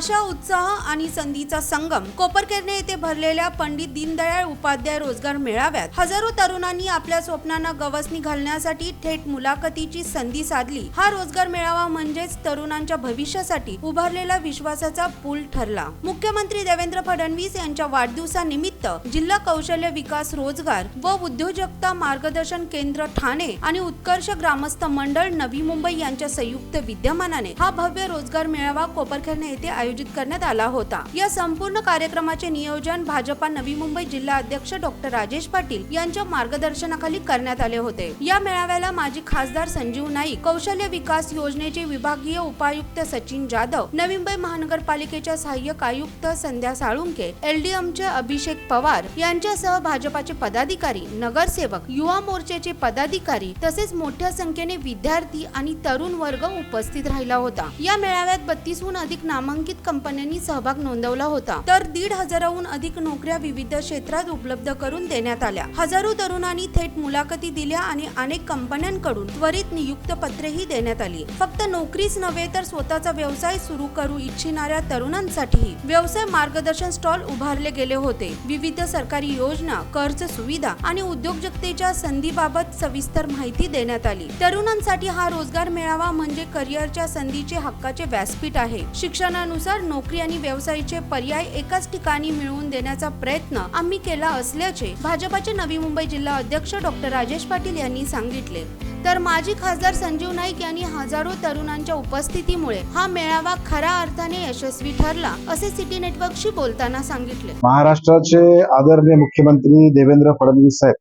आशा उत्साह आणि संधीचा संगम. कोपरकेरने येथे भरलेल्या पंडित दीनदयाळ उपाध्याय रोजगार मेळाव्यात हजारो तरुणांनी आपल्या स्वप्नांना गवसणी घालण्यासाठी थेट मुलाखतीची संधी साधली. हा रोजगार मेळावा म्हणजेच तरुणांच्या भविष्यासाठी उभारलेला विश्वासाचा पूल ठरला. मुख्यमंत्री देवेंद्र फडणवीस यांच्या वाढदिवसानिमित्त जिल्हा कौशल्य विकास रोजगार व उद्योजकता मार्गदर्शन केंद्र ठाणे आणि उत्कर्ष ग्रामस्थ मंडळ नवी मुंबई यांच्या संयुक्त विद्यमानाने हा भव्य रोजगार मेळावा कोपरखेरणे येथे आयोजित करण्यात आला होता. या संपूर्ण कार्यक्रमाचे नियोजन भाजपा नवी मुंबई जिल्हा अध्यक्ष डॉक्टर राजेश पाटील यांच्या मार्गदर्शनाखाली करण्यात आले होते. या मेळाव्याला माजी खासदार संजीव नाईक कौशल्य विकास योजनेचे विभागीय उपायुक्त सचिन जाधव नवी मुंबई महानगरपालिकेच्या सहाय्यक आयुक्त संध्या साळुंके एलडीएमचे अभिषेक पवार यांच्यासह भाजपाचे पदाधिकारी नगरसेवक युवा मोर्चाचे पदाधिकारी तसेच मोठ्या संख्येने विद्यार्थी आणि तरुण वर्ग उपस्थित राहिला होता. या मेळाव्यात बत्तीसहून अधिक नामांकित कंपन्यांनी सहभाग नोंदवला होता. तर दीड हजाराहून अधिक नोकऱ्या विविध क्षेत्रात उपलब्ध करून देण्यात आल्या. हजारो तरुणांनी थेट मुलाखती दिल्या आणि अनेक कंपन्यांकडून त्वरित नियुक्त पत्रेही देण्यात आली. फक्त नोकरीच नव्हे तर स्वतःचा व्यवसाय सुरू करू इच्छिणाऱ्या तरुणांसाठीही व्यवसाय मार्गदर्शन स्टॉल उभारले गेले होते. विविध सरकारी योजना कर्ज सुविधा आणि उद्योजकतेच्या संधीबाबत सविस्तर माहिती देण्यात आली. तरुणांसाठी हा रोजगार मेळावा म्हणजे करिअरच्या संधीचे हक्काचे व्यासपीठ आहे. शिक्षणानुसार नोकरी आणि व्यवसायाचे पर्याय एकाच ठिकाणी मिळवून देण्याचा प्रयत्न आम्ही केला असल्याचे भाजपाचे नवी मुंबई जिल्हा अध्यक्ष डॉक्टर राजेश पाटील यांनी सांगितले. तर माजी खासदार संजीव नाईक यांनी हजारो तरुणांच्या उपस्थितीमुळे हा मेळावा खऱ्या अर्थाने यशस्वी ठरला असे सिटी नेटवर्कशी बोलताना सांगितले. महाराष्ट्राचे आदरणीय मुख्यमंत्री देवेंद्र फडणवीस साहेब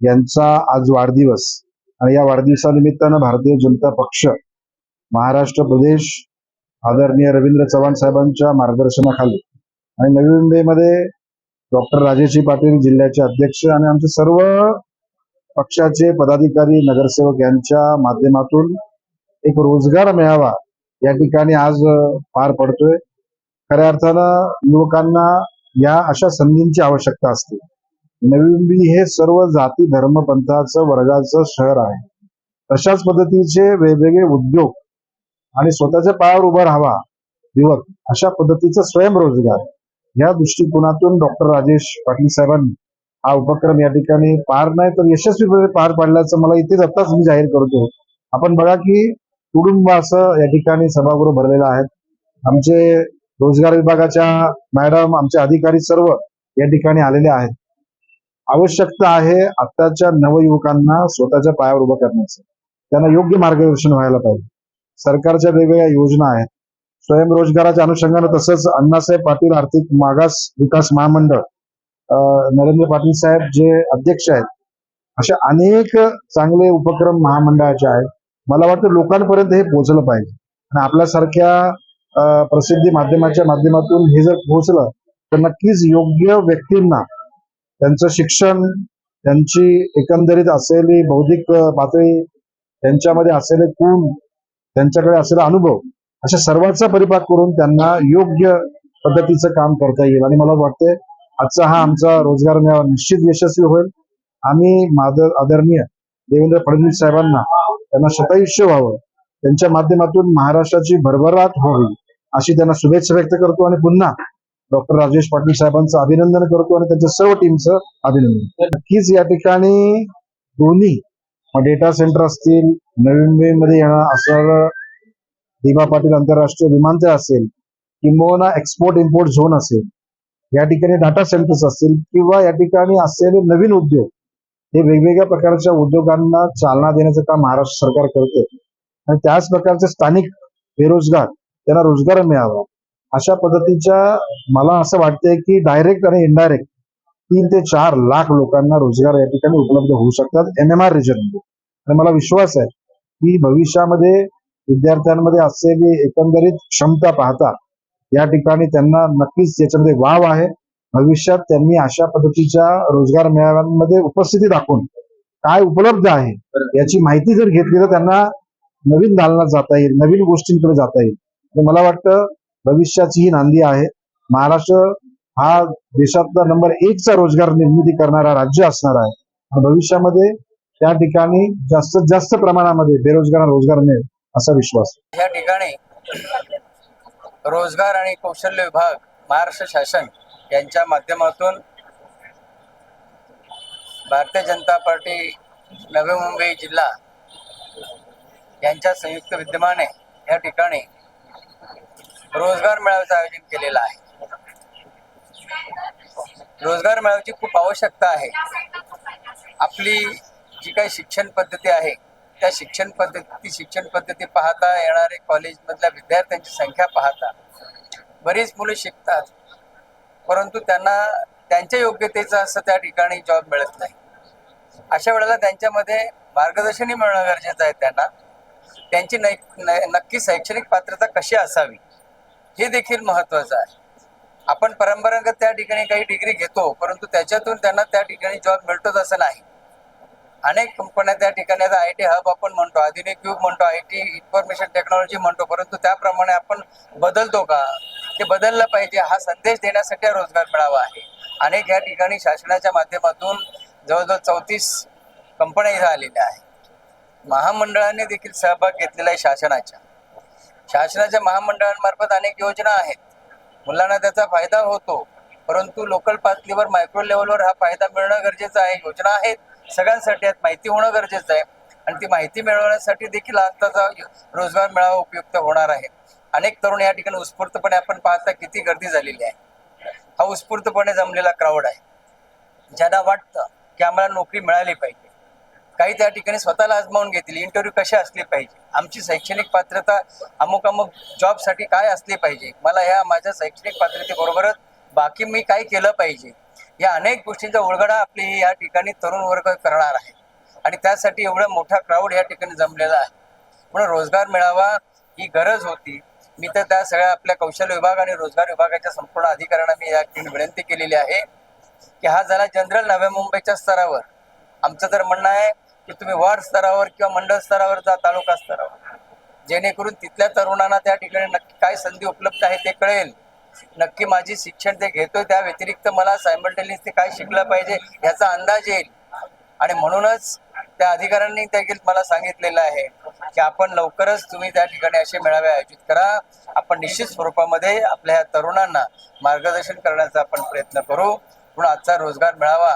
यांचा आज वाढदिवस आणि या वाढदिवसानिमित्तानं भारतीय जनता पक्ष महाराष्ट्र प्रदेश आदरणीय रवींद्र चव्हाण साहेबांच्या मार्गदर्शनाखाली आणि नवी मुंबईमध्ये डॉक्टर राजेशी पाटील जिल्ह्याचे अध्यक्ष आणि आमचे सर्व पक्षाचे पदाधिकारी नगरसेवक यांच्या माध्यमातून एक रोजगार मिळावा या ठिकाणी आज पार पडतोय. खऱ्या अर्थानं युवकांना या अशा संधींची आवश्यकता असते. नवी मुंबई हे सर्व जाती धर्म पंथाचं वर्गाचं शहर आहे. तशाच पद्धतीचे वेगवेगळे उद्योग आणि स्वतःच्या पायावर उभा राहावा युवक अशा पद्धतीचा स्वयंरोजगार या दृष्टिकोनातून डॉक्टर राजेश पाटील साहेबांनी हा उपक्रम या ठिकाणी पार नाही तर यशस्वीपणे पार पाडल्याचं मला इथेच आत्ताच मी जाहीर करतो. आपण बघा की कुटुंब असं या ठिकाणी सभागृह भरलेलं आहे. आमचे रोजगार विभागाच्या मॅडम आमचे अधिकारी सर्व या ठिकाणी आलेले आहेत. आवश्यकता आहे आत्ताच्या नवयुवकांना स्वतःच्या पायावर उभं करण्याचं. त्यांना योग्य मार्गदर्शन व्हायला पाहिजे. सरकारच्या वेगवेगळ्या योजना आहेत. स्वयंरोजगाराच्या अनुषंगानं तसंच अण्णासाहेब पाटील आर्थिक मागास विकास महामंडळ नरेंद्र पाटील साहेब जे अध्यक्ष आहेत असे अनेक चांगले उपक्रम महामंडळाचे आहेत. मला वाटतं लोकांपर्यंत हे पोहोचलं पाहिजे. आणि आपल्यासारख्या प्रसिद्धी माध्यमाच्या माध्यमातून हे जर पोहोचलं तर नक्कीच योग्य व्यक्तींना त्यांचं शिक्षण त्यांची एकंदरीत असलेली बौद्धिक पातळी त्यांच्यामध्ये असलेले गुण त्यांच्याकडे असलेला अनुभव अशा सर्वांचा परिपाक करून त्यांना योग्य पद्धतीचं काम करता येईल. आणि मला वाटतंय आजचा हा आमचा रोजगार मेळावा निश्चित यशस्वी होईल. आम्ही मादर आदरणीय देवेंद्र फडणवीस साहेबांना त्यांना शतायुष्य व्हावं. त्यांच्या माध्यमातून महाराष्ट्राची भरभराट व्हावी अशी त्यांना शुभेच्छा व्यक्त करतो आणि पुन्हा डॉक्टर राजेश पाटील साहेबांचं अभिनंदन करतो आणि त्यांच्या सर्व टीमचं अभिनंदन. नक्कीच या ठिकाणी दोन्ही डेटा सेंटर असतील नवी मुंबईमध्ये येणार असणारं दिबा पाटील आंतरराष्ट्रीय विमानतळ असेल किंबहुना एक्सपोर्ट इम्पोर्ट झोन असेल या ठिकाणी डाटा सेंटर्स असतील किंवा या ठिकाणी असलेले नवीन उद्योग हे वेगवेगळ्या प्रकारच्या उद्योगांना चालना देण्याचं काम महाराष्ट्र सरकार करते. आणि त्याच प्रकारचे स्थानिक बेरोजगार त्यांना रोजगार मिळावा. अशा पद्धतीच्या मला असं वाटतंय की डायरेक्ट आणि इनडायरेक्ट तीन ते चार लाख लोकांना रोजगार या ठिकाणी उपलब्ध होऊ शकतात एम एम आर रिजनमध्ये आणि मला विश्वास आहे की भविष्यामध्ये विद्यार्थ्यांमध्ये असलेली एकंदरीत क्षमता पाहता या ठिकाणी त्यांना नक्कीच याच्यामध्ये वाव आहे. भविष्यात त्यांनी अशा पद्धतीच्या रोजगार मेळाव्यांमध्ये उपस्थिती दाखवून काय उपलब्ध आहे याची माहिती जर घेतली तर त्यांना नवीन दालनात जाता येईल नवीन गोष्टींकडे जाता येईल. मला वाटतं भविष्याची ही नांदी आहे. महाराष्ट्र हा देशातला नंबर एकचा रोजगार निर्मिती करणारा राज्य असणार आहे. आणि भविष्यामध्ये त्या ठिकाणी जास्तीत जास्त प्रमाणामध्ये बेरोजगारांना रोजगार मिळेल असा विश्वास या ठिकाणी रोजगार आणि कौशल्य विभाग महाराष्ट्र शासन यांच्या माध्यमातून भारतीय जनता पार्टी नवी मुंबई जिल्हा यांच्या संयुक्त विद्यमाने या ठिकाणी रोजगार मेळाव्याचं आयोजन केलेलं आहे. रोजगार मेळाव्याची खूप आवश्यकता आहे. आपली जी काही शिक्षण पद्धती आहे त्या शिक्षण पद्धती शिक्षण पद्धती पाहता येणारे कॉलेजमधल्या विद्यार्थ्यांची संख्या पाहता. बरीच मुलं शिकतात परंतु त्यांना त्यांच्या योग्यतेचं असं त्या ठिकाणी जॉब मिळत नाही. अशा वेळेला त्यांच्यामध्ये मार्गदर्शनही मिळणं गरजेचं आहे त्यांना. त्यांची नै नक्की शैक्षणिक पात्रता कशी असावी हे देखील महत्वाचं आहे. आपण परंपरागत त्या ठिकाणी काही डिग्री घेतो परंतु त्याच्यातून त्यांना त्या ठिकाणी जॉब मिळतोच असं नाही. अनेक कंपन्या त्या ठिकाणी आता आय टी हब आपण म्हणतो आधुनिक युग म्हणतो आय टी इन्फॉर्मेशन टेक्नॉलॉजी म्हणतो. परंतु त्याप्रमाणे आपण बदलतो का? ते बदललं पाहिजे. हा संदेश देण्यासाठी रोजगार मिळावा आहे. अनेक या ठिकाणी शासनाच्या माध्यमातून जवळजवळ चौतीस कंपन्या इथं आलेल्या आहेत. महामंडळाने देखील सहभाग घेतलेला आहे शासनाच्या. शासनाच्या महामंडळांमार्फत अनेक योजना आहेत. मुलांना त्याचा फायदा होतो. परंतु लोकल पातळीवर मायक्रो लेवलवर हा फायदा मिळणं गरजेचं आहे. योजना आहेत. सगळ्यांसाठी आहेत माहिती होणं गरजेचं आहे. आणि ती माहिती मिळवण्यासाठी देखील आत्ताचा रोजगार मेळावा उपयुक्त होणार आहे. अनेक तरुण या ठिकाणी उत्स्फूर्तपणे आपण पाहता किती गर्दी झालेली आहे. हा उत्स्फूर्तपणे जमलेला क्राऊड आहे. ज्यांना वाटतं की आम्हाला नोकरी मिळाली पाहिजे. काही त्या ठिकाणी स्वतःला आजमावून घेतील. इंटरव्ह्यू कसे असले पाहिजे? आमची शैक्षणिक पात्रता अमुक अमुक जॉबसाठी काय असली पाहिजे? मला ह्या माझ्या शैक्षणिक पात्रतेबरोबरच बाकी मी काय केलं पाहिजे? या अनेक गोष्टींचा उलगडा आपली या ठिकाणी तरुण वर्ग करणार आहे. आणि त्यासाठी एवढा मोठा क्राऊड या ठिकाणी जमलेला आहे. म्हणून रोजगार मिळावा ही गरज होती. मी तर त्या सगळ्या आपल्या कौशल्य विभाग आणि रोजगार विभागाच्या संपूर्ण अधिकाऱ्यांना मी या ठिकाणी विनंती केलेली आहे की हा झाला जनरल नव्या मुंबईच्या स्तरावर. आमचं तर म्हणणं आहे की तुम्ही वार्ड स्तरावर किंवा मंडळ स्तरावर जा तालुका स्तरावर. जेणेकरून तिथल्या तरुणांना त्या ठिकाणी नक्की काय संधी उपलब्ध आहे ते कळेल. नक्की माझी शिक्षण ते घेतोय. त्या व्यतिरिक्त मला सायमल्टेनियस ते काय शिकलं पाहिजे याचा अंदाज येईल. आणि म्हणूनच त्या अधिकाऱ्यांनी देखील मला सांगितलेलं आहे की आपण लवकरच तुम्ही त्या ठिकाणी असे मेळावे आयोजित करा. आपण निश्चित स्वरूपामध्ये आपल्या ह्या तरुणांना मार्गदर्शन करण्याचा आपण प्रयत्न करू. म्हणून आजचा रोजगार मेळावा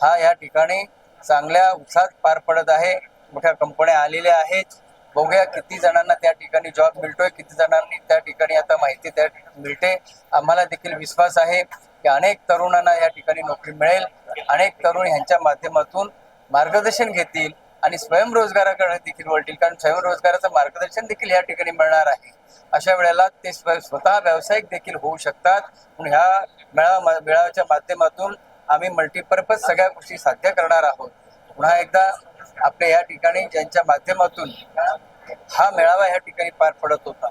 हा या ठिकाणी चांगल्या उत्साहात पार पडत आहे. मोठ्या कंपन्या आलेल्या आहेत. बघूया किती जणांना त्या ठिकाणी जॉब मिळतोय किती जणांनी त्या ठिकाणी आता माहिती त्या मिळते. आम्हाला देखील विश्वास आहे की अनेक तरुणांना या ठिकाणी नोकरी मिळेल. अनेक तरुण यांच्या माध्यमातून मार्गदर्शन घेतील आणि स्वयंरोजगाराकडे देखील वळतील. कारण स्वयंरोजगाराचं मार्गदर्शन देखील या ठिकाणी मिळणार आहे. अशा वेळेला ते स्वतः व्यावसायिक देखील होऊ शकतात. म्हणून ह्या मेळावा मेळाव्याच्या माध्यमातून आम्ही मल्टीपर्पज सगळ्या गोष्टी साध्य करणार आहोत. पुन्हा एकदा आपल्या या ठिकाणी ज्यांच्या माध्यमातून हा मेळावा या ठिकाणी पार पडत होता.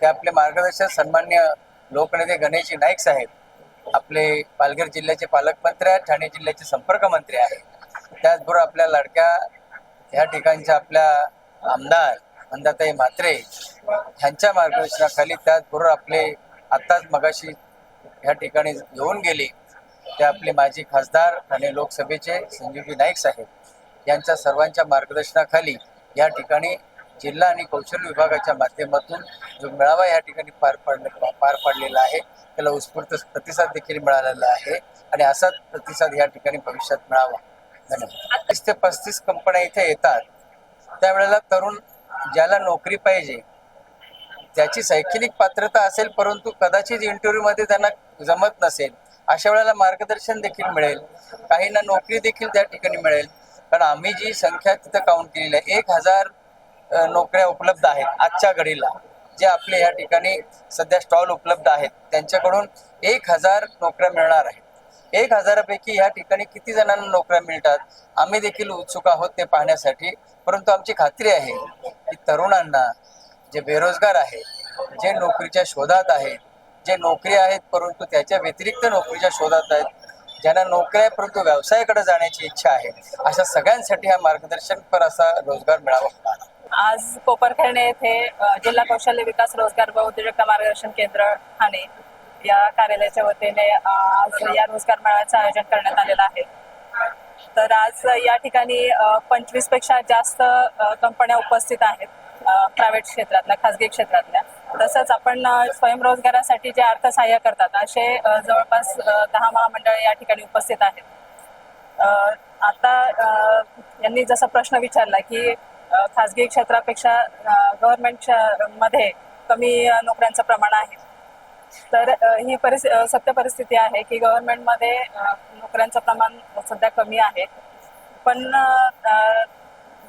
ते आपले मार्गदर्शक सन्मान्य लोकनेते गणेशजी नाईक साहेब आपले पालघर जिल्ह्याचे पालकमंत्री आहेत ठाणे जिल्ह्याचे संपर्क मंत्री आहेत. त्याचबरोबर आपल्या लाडक्या ह्या ठिकाणच्या आपल्या आमदार मंदाताई म्हात्रे ह्यांच्या मार्गदर्शनाखाली त्याचबरोबर आपले आत्ताच मगाशी ह्या ठिकाणी येऊन गेले. ते आपले माजी खासदार ठाणे लोकसभेचे संजीवजी नाईक साहेब. यांच्या सर्वांच्या मार्गदर्शनाखाली या ठिकाणी जिल्हा आणि कौशल्य विभागाच्या माध्यमातून जो मेळावा या ठिकाणी पार पाडले पार पाडलेला आहे त्याला उत्स्फूर्त प्रतिसाद देखील मिळालेला आहे आणि असाच प्रतिसाद या ठिकाणी भविष्यात मिळावा. धन्यवाद. तीस ते पस्तीस कंपन्या इथे येतात त्यावेळेला तरुण ज्याला नोकरी पाहिजे त्याची शैक्षणिक पात्रता असेल परंतु कदाचित इंटरव्ह्यूमध्ये त्यांना जमत नसेल अशा वेळेला मार्गदर्शन देखील मिळेल. काहींना नोकरी देखील त्या ठिकाणी मिळेल. कारण आम्ही जी संख्या तिथं काउंट केलेली आहे एक हजार नोकऱ्या उपलब्ध आहेत आजच्या घडीला. जे आपले या ठिकाणी सध्या स्टॉल उपलब्ध आहेत त्यांच्याकडून एक हजार नोकऱ्या मिळणार आहेत. एक हजारापैकी या ठिकाणी किती जणांना नोकऱ्या मिळतात आम्ही देखील उत्सुक आहोत ते पाहण्यासाठी. परंतु आमची खात्री आहे की तरुणांना जे बेरोजगार आहेत जे नोकरीच्या शोधात आहेत जे नोकरी आहेत परंतु त्याच्या व्यतिरिक्त नोकरीच्या शोधात आहेत ज्यांना नोकरी आहे परंतु व्यवसायाकडे जाण्याची इच्छा आहे अशा सगळ्यांसाठी हा मार्गदर्शनपर असा रोजगार मिळावा आज कोपरखेरणे येथे जिल्हा कौशल्य विकास रोजगार व उद्योजकता मार्गदर्शन केंद्र ठाणे या कार्यालयाच्या वतीने आज या रोजगार मेळाव्याचं आयोजन करण्यात आलेलं आहे. तर आज या ठिकाणी पंचवीसपेक्षा जास्त कंपन्या उपस्थित आहेत प्रायव्हेट क्षेत्रातल्या खाजगी क्षेत्रातल्या. तसंच आपण स्वयंरोजगारासाठी जे अर्थसहाय्य करतात असे जवळपास दहा महामंडळ या ठिकाणी उपस्थित आहेत. आता यांनी जसा प्रश्न विचारला की खाजगी क्षेत्रापेक्षा गव्हर्नमेंटच्या मध्ये कमी नोकऱ्यांचं प्रमाण आहे. तर ही परिस्थिती सत्य परिस्थिती आहे की गव्हर्नमेंटमध्ये नोकऱ्यांचं प्रमाण सध्या कमी आहे. पण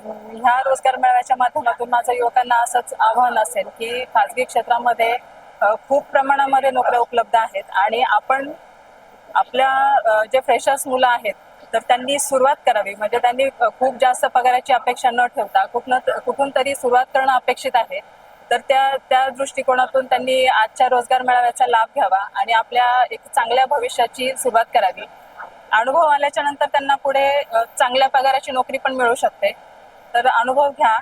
ह्या रोजगार मेळाव्याच्या माध्यमातून माझं युवकांना असंच आव्हान असेल की खाजगी क्षेत्रामध्ये खूप प्रमाणामध्ये नोकऱ्या उपलब्ध आहेत आणि आपण आपल्या जे फ्रेशर्स मुलं आहेत तर त्यांनी सुरुवात करावी. म्हणजे त्यांनी खूप जास्त पगाराची अपेक्षा न ठेवता कुठन कुठून तरी सुरुवात करणं अपेक्षित आहे. तर त्या त्या दृष्टिकोनातून त्यांनी आजच्या रोजगार मेळाव्याचा लाभ घ्यावा आणि आपल्या एक चांगल्या भविष्याची सुरुवात करावी. अनुभव आल्याच्यानंतर त्यांना पुढे चांगल्या पगाराची नोकरी पण मिळू शकते. तर अनुभव घ्या.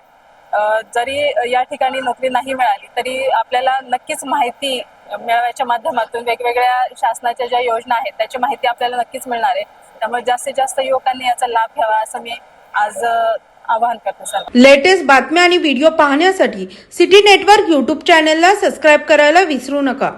जरी या ठिकाणी नोकरी नाही मिळाली तरी आपल्याला नक्कीच माहिती मिळवायच्या माध्यमातून वेगवेगळ्या शासनाच्या ज्या योजना आहेत त्याची माहिती आपल्याला नक्कीच मिळणार आहे. त्यामुळे जास्तीत जास्त युवकांनी याचा लाभ घ्यावा असं मी आज आवाहन करते. सर लेटेस्ट बातम्या आणि व्हिडिओ पाहण्यासाठी सिटी नेटवर्क यूट्यूब चॅनलला सबस्क्राईब करायला विसरू नका.